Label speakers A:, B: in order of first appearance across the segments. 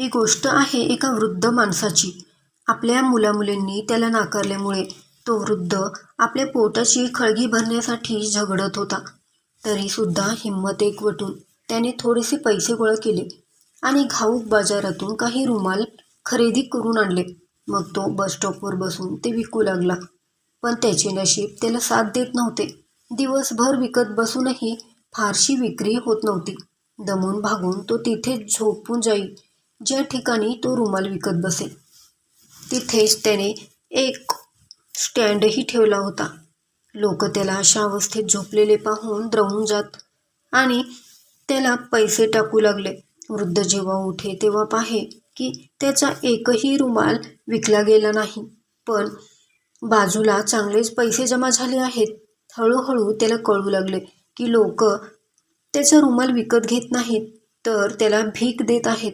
A: ही गोष्ट आहे एका वृद्ध माणसाची. आपल्या मुलामुलींनी त्याला नाकारल्यामुळे तो वृद्ध आपल्या पोटाची खळगी भरण्यासाठी झगडत होता. तरीसुद्धा हिंमत एकवटून त्याने थोडेसे पैसे गोळा केले आणि घाऊक बाजारातून काही रुमाल खरेदी करून आणले. मग तो बस स्टॉपवर बसून ते विकू लागला. पण त्याचे नशीब त्याला साथ देत नव्हते. दिवसभर विकत बसूनही फारशी विक्री होत नव्हती. दमून भागून तो तिथे झोपून जाई. ज्या ठिकाणी तो रुमाल विकत बसे तिथेच त्याने एक स्टँडही ठेवला होता. लोक त्याला अशा अवस्थेत झोपलेले पाहून द्रवून जात आणि त्याला पैसे टाकू लागले. वृद्ध जेव्हा उठे तेव्हा पाहे की त्याचा एकही रुमाल विकला गेला नाही. पण बाजूला चांगलेच पैसे जमा झाले आहेत. हळूहळू त्याला कळू लागले की लोक त्याचा रुमाल विकत घेत नाहीत तर त्याला भीक देत आहेत.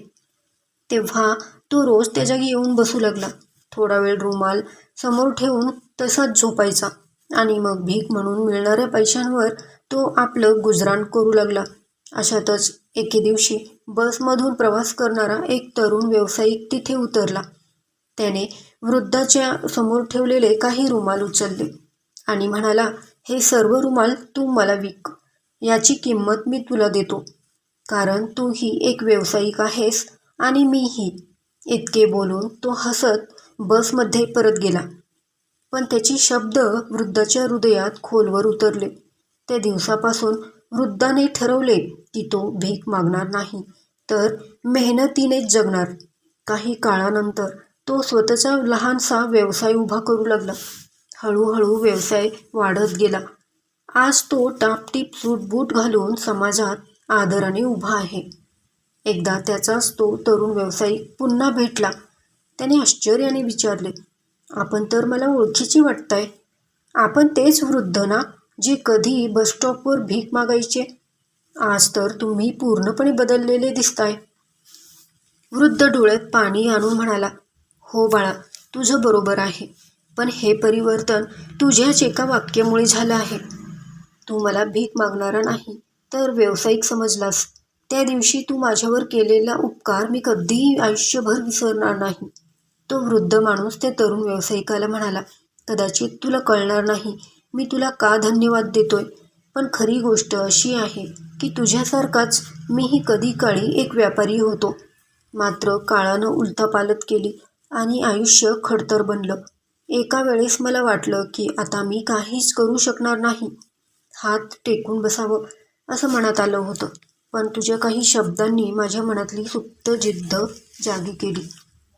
A: तेव्हा तो रोज त्या जागी येऊन बसू लागला. थोडा वेळ रुमाल समोर ठेवून तसाच झोपायचा आणि मग भीक म्हणून मिळणाऱ्या पैशांवर तो आपलं गुजराण करू लागला. अशातच एके दिवशी बसमधून प्रवास करणारा एक तरुण व्यावसायिक तिथे उतरला. त्याने वृद्धाच्या समोर ठेवलेले काही रुमाल उचलले आणि म्हणाला हे सर्व रुमाल तू मला विक. याची किंमत मी तुला देतो. कारण तू ही एक व्यावसायिक आहेस आणि मीही इतके बोलून तो हसत बसमध्ये परत गेला. पण त्याची शब्द वृद्धाच्या हृदयात खोलवर उतरले. त्या दिवसापासून वृद्धाने ठरवले की तो भीक मागणार नाही तर मेहनतीनेच जगणार. काही काळानंतर तो स्वतःचा लहानसा व्यवसाय उभा करू लागला. हळूहळू व्यवसाय वाढत गेला. आज तो टापटीप सूटबूट घालून समाजात आदराने उभा आहे. एकदा त्याचाच तो तरुण व्यावसायिक पुन्हा भेटला. त्याने आश्चर्याने विचारले आपण तर मला ओळखीची वाटताय. आपण तेच वृद्ध ना जे कधी बसस्टॉपवर भीक मागायचे? आज तर तुम्ही पूर्णपणे बदललेले दिसताय. वृद्ध डोळ्यात पाणी आणून म्हणाला हो बाळा तुझं बरोबर आहे पण हे परिवर्तन तुझ्याच एका वाक्यामुळे झालं आहे. तू मला भीक मागणारा नाही तर व्यावसायिक समजलास. त्या दिवशी तू माझ्यावर केलेला उपकार मी कधीही आयुष्यभर विसरणार नाही. तो वृद्ध माणूस त्या तरुण व्यावसायिकाला म्हणाला कदाचित तुला कळणार नाही मी तुला का धन्यवाद देतोय? पण खरी गोष्ट अशी आहे की तुझ्यासारखाच मीही कधी काळी एक व्यापारी होतो. मात्र काळानं उलथापालत केली आणि आयुष्य खडतर बनलं. एका वेळेस मला वाटलं की आता मी काहीच करू शकणार नाही. हात टेकून बसावं असं मनात आलं होतं. पण तुझ्या काही शब्दांनी माझ्या मनातली सुप्त जिद्द जागी केली.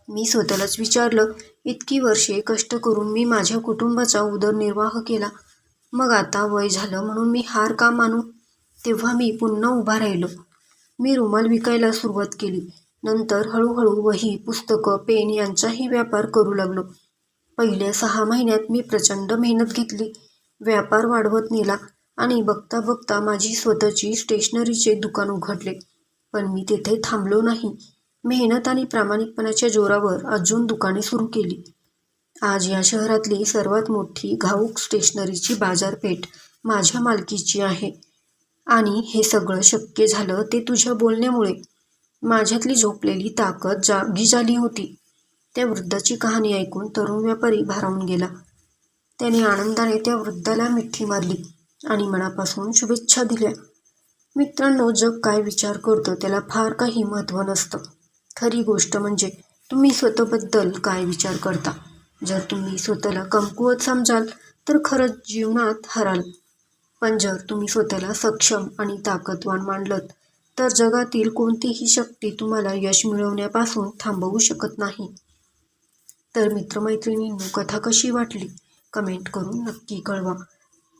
A: मी स्वतःलाच विचारलं इतकी वर्षे कष्ट करून मी माझ्या कुटुंबाचा उदरनिर्वाह केला. मग आता वय झालं म्हणून मी हार का मानू? तेव्हा मी पुन्हा उभा राहिलो. मी रुमाल विकायला सुरुवात केली. नंतर हळूहळू वही पुस्तकं पेन यांचाही व्यापार करू लागलो. पहिल्या सहा महिन्यात मी प्रचंड मेहनत घेतली. व्यापार वाढवत नेला. आणि बघता बघता माझी स्वतःची स्टेशनरीचे दुकान उघडले. पण मी तेथे थांबलो नाही. मेहनत आणि प्रामाणिकपणाच्या जोरावर अजून दुकाने सुरू केली. आज या शहरातली सर्वात मोठी घाऊक स्टेशनरीची बाजारपेठ माझ्या मालकीची आहे. आणि हे सगळं शक्य झालं ते तुझ्या बोलण्यामुळे. माझ्यातली झोपलेली ताकद जागी झाली होती. त्या वृद्धाची कहाणी ऐकून तरुण व्यापारी भारावून गेला. त्याने आनंदाने त्या वृद्धाला मिठी मारली. आणि मनापासून शुभेच्छा दिल्या. मित्रांनो जग काय विचार करतो त्याला फार काही महत्त्व नसतं. खरी गोष्ट म्हणजे तुम्ही स्वतःबद्दल काय विचार करता? जर तुम्ही स्वतःला कमकुवत समजाल तर खरंच जीवनात हराल. पण जर तुम्ही स्वतःला सक्षम आणि ताकदवान मानलत तर जगातील कोणतीही शक्ती तुम्हाला यश मिळवण्यापासून थांबवू शकत नाही. तर मित्रमैत्रिणींनो कथा कशी वाटली? कमेंट करून नक्की कळवा.